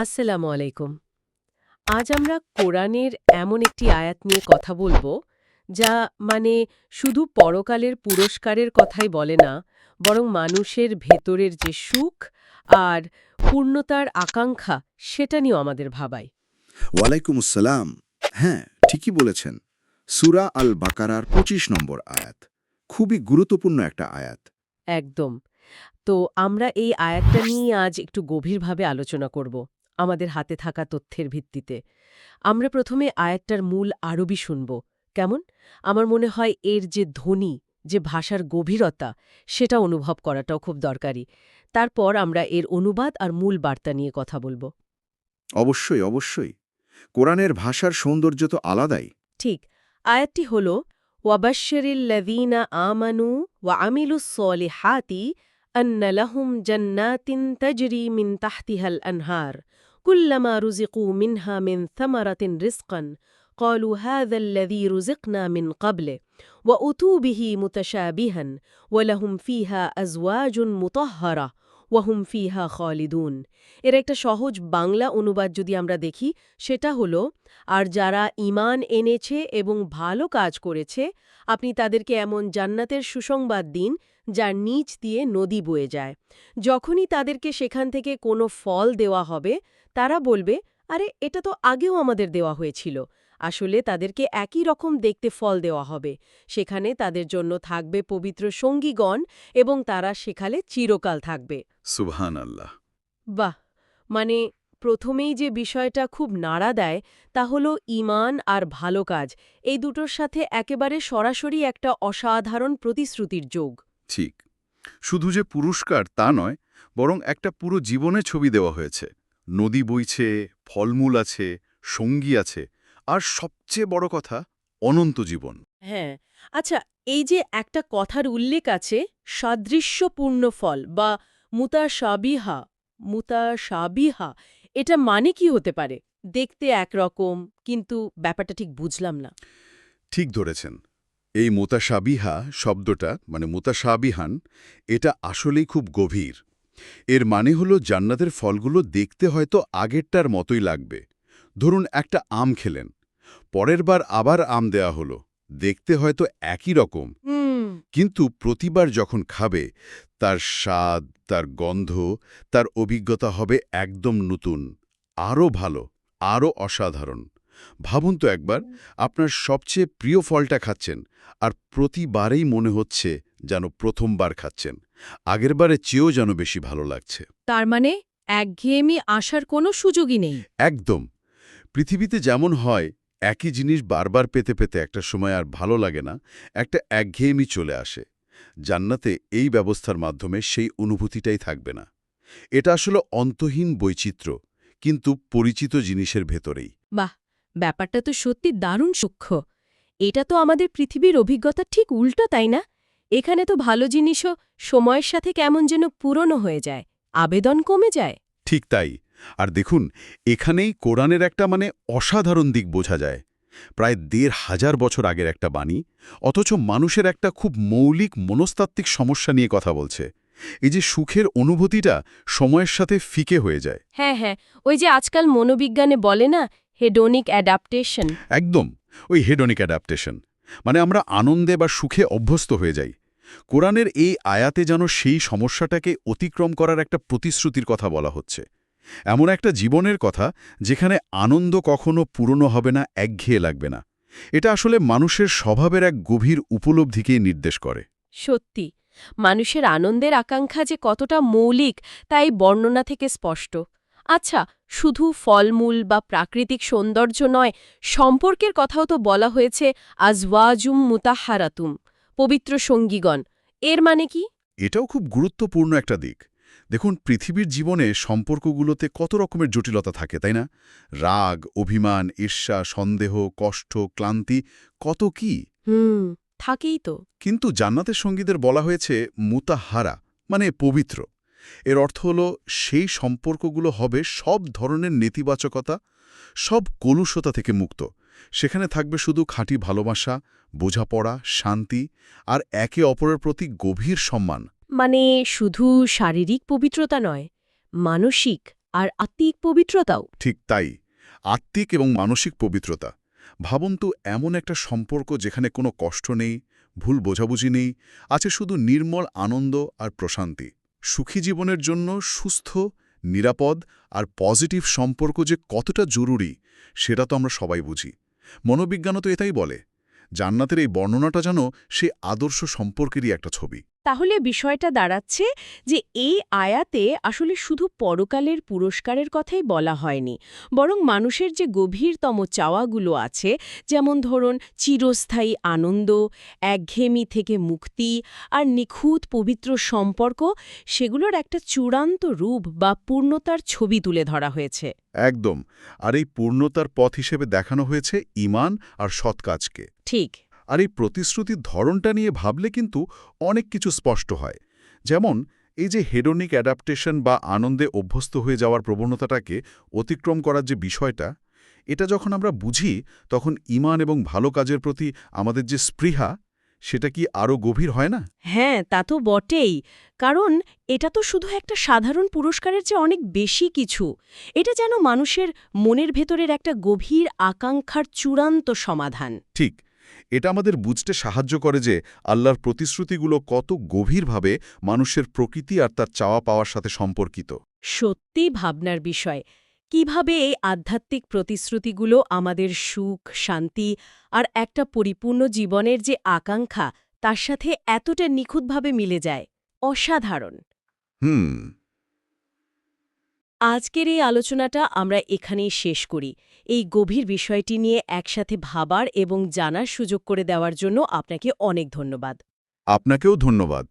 আসসালামু আলাইকুম। আজ আমরা কোরআনের এমন একটি আয়াত নিয়ে কথা বলব যা মানে শুধু পরকালের পুরস্কারের কথাই বলে না বরং মানুষের ভেতরের যে সুখ আর পূর্ণতার আকাঙ্ক্ষা সেটা নিয়েও আমাদের ভাবায়। ওয়ালাইকুম আসসালাম। হ্যাঁ ঠিকই বলেছেন। সুরা আল বাকারার ২৫ নম্বর আয়াত। খুবই গুরুত্বপূর্ণ একটা আয়াত। একদম। তো আমরা এই আয়াতটা নিয়ে আজ একটু গভীরভাবে আলোচনা করব। আমাদের হাতে থাকা তথ্যের ভিত্তিতে। আমরা প্রথমে আয়াতটার মূল আরবি শুনব। কেমন? আমার মনে হয় এর যে ধ্বনি যে ভাষার গভীরতা সেটা অনুভব করাটাও খুব দরকারি। তারপর আমরা এর অনুবাদ আর মূল বার্তা নিয়ে কথা বলব। অবশ্যই অবশ্যই। কোরআনের ভাষার সৌন্দর্য তো আলাদাই। ঠিক। আয়াতটি হল ওয়াবাশরিল্লাযীনা আমানু ওয়া আমিলুস সলিহাতি আন্না লাহুম জান্নাতিন তাজরি মিন তাহতিহাল আনহার। কুল্লামা রুজিকু মিনহা মিন থামারাতিন রিজকান قالوا هذا الذي رزقنا من قبله وأتوا به متشابها ولهم فيها أزواج مطهرة ওয়াহুম ফিহা খালিদুন এর একটা সহজ বাংলা অনুবাদ যদি আমরা দেখি সেটা হলো আর যারা ঈমান এনেছে এবং ভালো কাজ করেছে আপনি তাদেরকে এমন জান্নাতের সুসংবাদ দিন যার নিচ দিয়ে নদী বয়ে যায়। যখনই তাদেরকে সেখান থেকে কোনো ফল দেওয়া হবে তারা বলবে আরে এটা তো আগেও আমাদের দেওয়া হয়েছিল। আসলে তাদেরকে একই রকম দেখতে ফল দেওয়া হবে। সেখানে তাদের জন্য থাকবে পবিত্র সঙ্গীগণ এবং তারা সেখানে চিরকাল থাকবে। সুবহান আল্লাহ বাহ! মানে প্রথমেই যে বিষয়টা খুব নাড়া দেয় তা হল ইমান আর ভালো কাজ। এই দুটোর সাথে একেবারে সরাসরি একটা অসাধারণ প্রতিশ্রুতির যোগ। ঠিক। শুধু যে পুরস্কার তা নয় বরং একটা পুরো জীবনে ছবি দেওয়া হয়েছে। নদী বইছে ফলমূল আছে সঙ্গী আছে আর সবচেয়ে বড় কথা অনন্ত জীবন। হ্যাঁ আচ্ছা এই যে একটা কথার উল্লেখ আছে সাদৃশ্যপূর্ণ ফল বা মুতাসাবিহা মুতাসাবিহা এটা মানে কি হতে পারে? দেখতে একরকম কিন্তু ব্যাপারটা ঠিক বুঝলাম না। ঠিক ধরেছেন। এই মোতাসাবিহা শব্দটা মানে মোতাসাবিহান এটা আসলেই খুব গভীর। এর মানে হলো জান্নাতের ফলগুলো দেখতে হয়তো আগেরটার মতোই লাগবে। ধরুন একটা আম খেলেন পরের বার আবার আম দেয়া হলো দেখতে হয়তো একই রকম। কিন্তু প্রতিবার যখন খাবে তার স্বাদ তার গন্ধ তার অভিজ্ঞতা হবে একদম নতুন আরও ভালো আরও অসাধারণ। ভাবুন তো একবার আপনার সবচেয়ে প্রিয় ফলটা খাচ্ছেন আর প্রতিবারেই মনে হচ্ছে যেন প্রথমবার খাচ্ছেন। আগেরবারে চেয়েও যেন বেশি ভালো লাগছে। তার মানে একঘেয়েমি আসার কোনো সুযোগই নেই। একদম। পৃথিবীতে যেমন হয় একই জিনিস বারবার পেতে পেতে একটা সময় আর ভালো লাগে না একটা একঘেয়েমি চলে আসে। জান্নাতে এই ব্যবস্থার মাধ্যমে সেই অনুভূতিটাই থাকবে না। এটা আসলে অন্তহীন বৈচিত্র্য কিন্তু পরিচিত জিনিসের ভেতরেই। বাহ! ব্যাপারটা তো সত্যি দারুণ সূক্ষ্ম। এটা তো আমাদের পৃথিবীর অভিজ্ঞতা ঠিক উল্টো তাই না? এখানে তো ভালো জিনিসও সময়ের সাথে কেমন যেন পুরনো হয়ে যায় আবেদন কমে যায়। ঠিক তাই। আর দেখুন এখানেই কোরআনের একটা মানে অসাধারণ দিক বোঝা যায়। প্রায় দেড় হাজার বছর আগের একটা বাণী অথচ মানুষের একটা খুব মৌলিক মনস্তাত্ত্বিক সমস্যা নিয়ে কথা বলছে। এই যে সুখের অনুভূতিটা সময়ের সাথে ফিকে হয়ে যায়। হ্যাঁ হ্যাঁ ওই যে আজকাল মনোবিজ্ঞানে বলে না হেডোনিক অ্যাডাপ্টেশন একদম ওই হেডনিক অ্যাডাপ্টেশন মানে আমরা আনন্দে বা সুখে অভ্যস্ত হয়ে যাই। কোরআনের এই আয়াতে যেন সেই সমস্যাটাকে অতিক্রম করার একটা প্রতিশ্রুতির কথা বলা হচ্ছে। এমন একটা জীবনের কথা যেখানে আনন্দ কখনো পুরনো হবে না একঘেয়ে লাগবে না। এটা আসলে মানুষের স্বভাবের এক গভীর উপলব্ধিকেই নির্দেশ করে। সত্যি মানুষের আনন্দের আকাঙ্ক্ষা যে কতটা মৌলিক তাই বর্ণনা থেকে স্পষ্ট। আচ্ছা শুধু ফলমূল বা প্রাকৃতিক সৌন্দর্য নয় সম্পর্কের কথাও তো বলা হয়েছে আজওয়াজুম মুতাহারাতুম পবিত্র সঙ্গীগণ। এর মানে কি? এটাও খুব গুরুত্বপূর্ণ একটা দিক। দেখুন পৃথিবীর জীবনে সম্পর্কগুলোতে কত রকমের জটিলতা থাকে তাই না? রাগ অভিমান ঈর্ষা সন্দেহ কষ্ট ক্লান্তি কত কি? হুম থাকেই তো। কিন্তু জান্নাতের সঙ্গীদের বলা হয়েছে মুতাহারা মানে পবিত্র। এর অর্থ হল সেই সম্পর্কগুলো হবে সব ধরনের নেতিবাচকতা সব কলুষতা থেকে মুক্ত। সেখানে থাকবে শুধু খাঁটি ভালোবাসা বোঝাপড়া শান্তি আর একে অপরের প্রতি গভীর সম্মান। মানে শুধু শারীরিক পবিত্রতা নয় মানসিক আর আত্মিক পবিত্রতাও। ঠিক তাই আত্মিক এবং মানসিক পবিত্রতা। ভাবুন তো এমন একটা সম্পর্ক যেখানে কোনো কষ্ট নেই ভুল বোঝাবুঝি নেই আছে শুধু নির্মল আনন্দ আর প্রশান্তি। সুখী জীবনের জন্য সুস্থ, নিরাপদ আর পজিটিভ সম্পর্ক যে কতটা জরুরি, সেটা তো আমরা সবাই বুঝি। মনোবিজ্ঞানও তো এটাই বলে, জান্নাতের এই বর্ণনাটা যেন সে আদর্শ সম্পর্কেরই একটা ছবি। তাহলে বিষয়টা দাঁড়াচ্ছে যে এই আয়াতে আসলে শুধু পরকালের পুরস্কারের কথাই বলা হয়নি বরং মানুষের যে গভীরতম চাওয়াগুলো আছে যেমন ধরুন চিরস্থায়ী আনন্দ একঘেয়েমি থেকে মুক্তি আর নিখুঁত পবিত্র সম্পর্ক সেগুলোর একটা চূড়ান্ত রূপ বা পূর্ণতার ছবি তুলে ধরা হয়েছে। একদম আর এই পূর্ণতার পথ হিসেবে দেখানো হয়েছে ইমান আর সৎ কাজকে। ঠিক। আর এই প্রতিশ্রুতির ধরনটা নিয়ে ভাবলে কিন্তু অনেক কিছু স্পষ্ট হয়। যেমন এই যে হেডোনিক অ্যাডাপ্টেশন বা আনন্দে অভ্যস্ত হয়ে যাওয়ার প্রবণতাটাকে অতিক্রম করার যে বিষয়টা এটা যখন আমরা বুঝি তখন ইমান এবং ভালো কাজের প্রতি আমাদের যে স্পৃহা সেটা কি আরও গভীর হয় না? হ্যাঁ তা তো বটেই। কারণ এটা তো শুধু একটা সাধারণ পুরস্কারের চেয়ে অনেক বেশি কিছু। এটা যেন মানুষের মনের ভেতরের একটা গভীর আকাঙ্ক্ষার চূড়ান্ত সমাধান। ঠিক। এটা আমাদের বুঝতে সাহায্য করে যে আল্লাহর প্রতিশ্রুতিগুলো কত গভীরভাবে মানুষের প্রকৃতি আর তার চাওয়া পাওয়ার সাথে সম্পর্কিত। সত্যি ভাবনার বিষয়। কীভাবে এই আধ্যাত্মিক প্রতিশ্রুতিগুলো আমাদের সুখ শান্তি আর একটা পরিপূর্ণ জীবনের যে আকাঙ্ক্ষা তার সাথে এতটা নিখুঁতভাবে মিলে যায়? অসাধারণ। হুম। আজকের এই আলোচনাটা আমরা এখানেই শেষ করি। এই গভীর বিষয়টি নিয়ে একসাথে ভাবার এবং জানার সুযোগ করে দেওয়ার জন্য আপনাকে অনেক ধন্যবাদ। আপনাকেও ধন্যবাদ।